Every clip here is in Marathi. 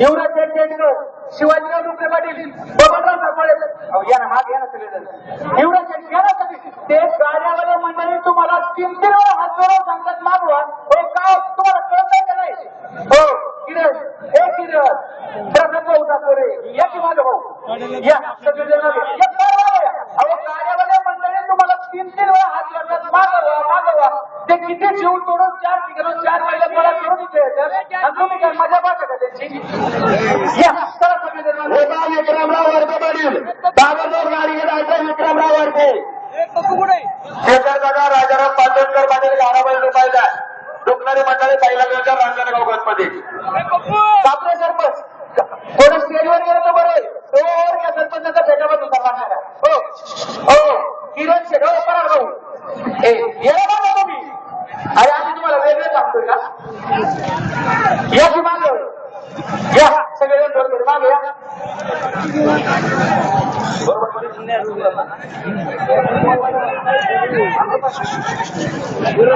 युवराज शेटकर शिवाजीराव डुकरे पाटील बबनराव सापळे यांना या ना माग या ना सगळेजण युवराज शेट ते गाड्यावाले मंडळी तुम्हाला तीन तीन वेळा हात जोडून सांगतात मागवा हो काय तुम्हाला कळत आहे का नाही? हो किरण हे किरण प्रसाद भाऊ साकोरे या की माझा भाऊ हो? या सगळेजण अहो गाड्यावाले मंडळी तुम्हाला तीन तीन वेळा हात जोडतात. मागवा मागवा ते किती जीव तोडून चार तिकडून चार महिला मला करून इथे आणि तुम्ही काय विक्रमराव वर्ग पाटील दामोदर गाडी जायचं विक्रमराव राजाराम पाटणकर पाटील गाराबाई रुपायला दुखणारी मंडळी पहिला रांजणगाव गणपती बापरे सरपंच. थोडं स्टेजवर गेलं तर बरं तो या सरपंचाचा उतरला नाही हो हो किरण शेठ हो परार भाऊ. ए येणार तुम्ही? अरे आम्ही तुम्हाला वेगळं सांगतोय का? या की माग या सगळेजण बरोबर माग या.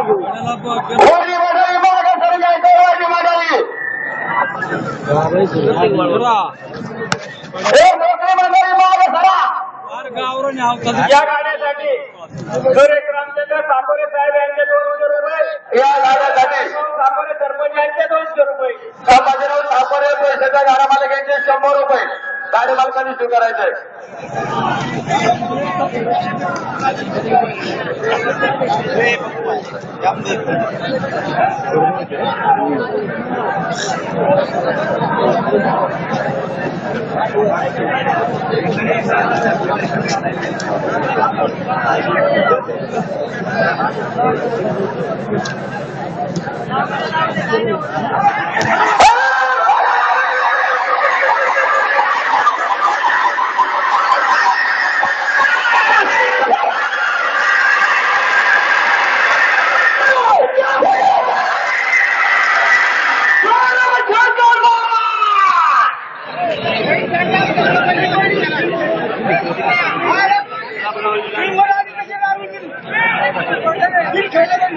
मंडळी मागे मंडळी मोकळी मंडळी मागे सरा या सुरेश रामचंद्र साकोरे साहेब यांचे दोनशे रुपये. या साकोरे सरपंच यांचे दोनशे रुपये. संभाजीराव सापरे पैशाच्या गाडा मालकांचे शंभर रुपये गाडी मालकांनी Bin söylemedim.